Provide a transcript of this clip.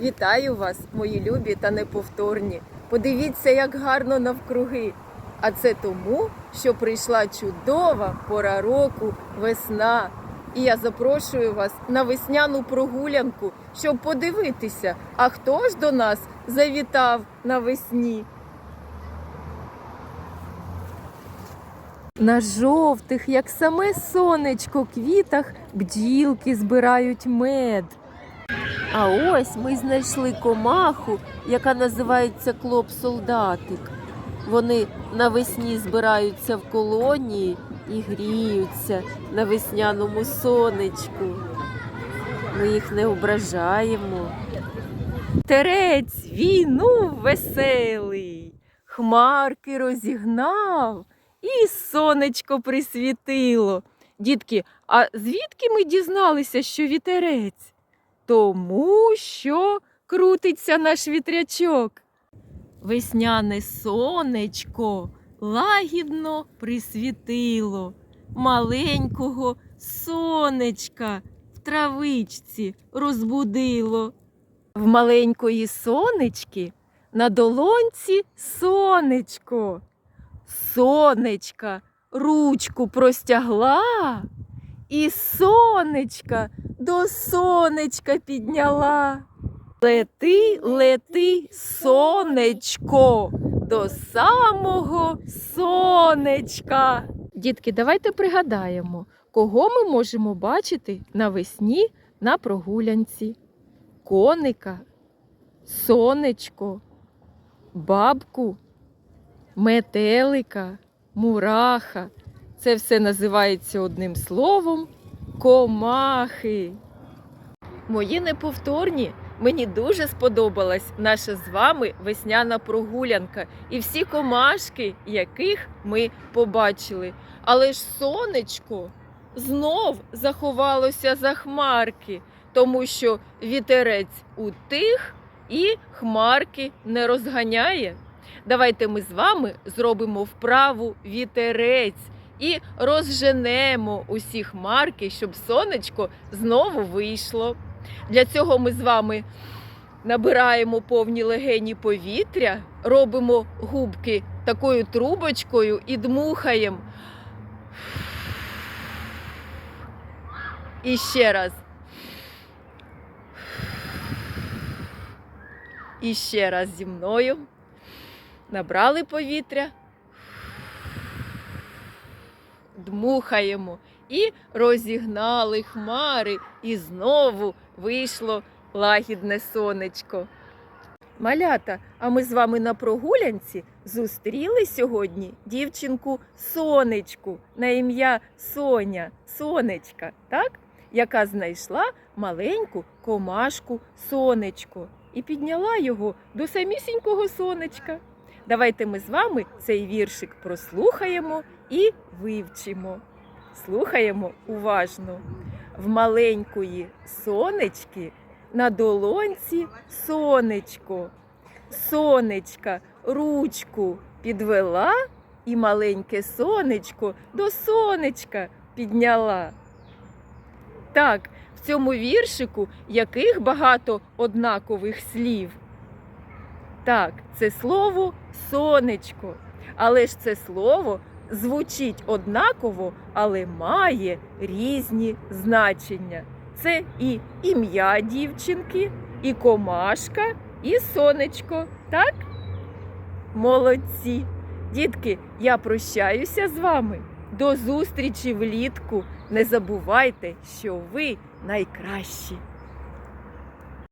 Вітаю вас, мої любі та неповторні. Подивіться, як гарно навкруги. А це тому, що прийшла чудова пора року, весна. І я запрошую вас на весняну прогулянку, щоб подивитися, а хто ж до нас завітав навесні. На жовтих, як саме сонечко, квітах бджілки збирають мед. А ось ми знайшли комаху, яка називається клоп-солдатик. Вони навесні збираються в колонії і гріються на весняному сонечку. Ми їх не ображаємо. Терець війну веселий, хмарки розігнав і сонечко присвітило. Дітки, а звідки ми дізналися, що вітерець? Тому що крутиться наш вітрячок. Весняне сонечко лагідно присвітило маленького сонечка в травичці розбудило. В маленької сонечки на долонці сонечко. Сонечка ручку простягла і сонечка до сонечка підняла. Лети, лети, сонечко, до самого сонечка. Дітки, давайте пригадаємо, кого ми можемо бачити навесні на прогулянці. Коника, сонечко, бабку, метелика, мураха. Це все називається одним словом комахи. Мої неповторні. Мені дуже сподобалась наша з вами весняна прогулянка і всі комашки, яких ми побачили. Але ж сонечко знов заховалося за хмарки, тому що вітерець утих і хмарки не розганяє. Давайте ми з вами зробимо вправу вітерець і розженемо усі хмарки, щоб сонечко знову вийшло. Для цього ми з вами набираємо повні легені повітря, робимо губки такою трубочкою і дмухаємо. І ще раз. І ще раз зі мною. Набрали повітря, дмухаємо і розігнали хмари, і знову вийшло лагідне сонечко. Малята, а ми з вами на прогулянці зустріли сьогодні дівчинку сонечку на ім'я Соня, сонечка, так? яка знайшла маленьку комашку сонечко і підняла його до самісінького сонечка. Давайте ми з вами цей віршик прослухаємо і вивчимо. Слухаємо уважно. В маленької сонечки на долонці сонечко. Сонечка ручку підвела і маленьке сонечко до сонечка підняла. Так, в цьому віршику яких багато однакових слів. Так, це слово сонечко. Але ж це слово звучить однаково, але має різні значення. Це і ім'я дівчинки, і комашка, і сонечко. Так? Молодці. Дітки, я прощаюся з вами. До зустрічі влітку. Не забувайте, що ви найкращі.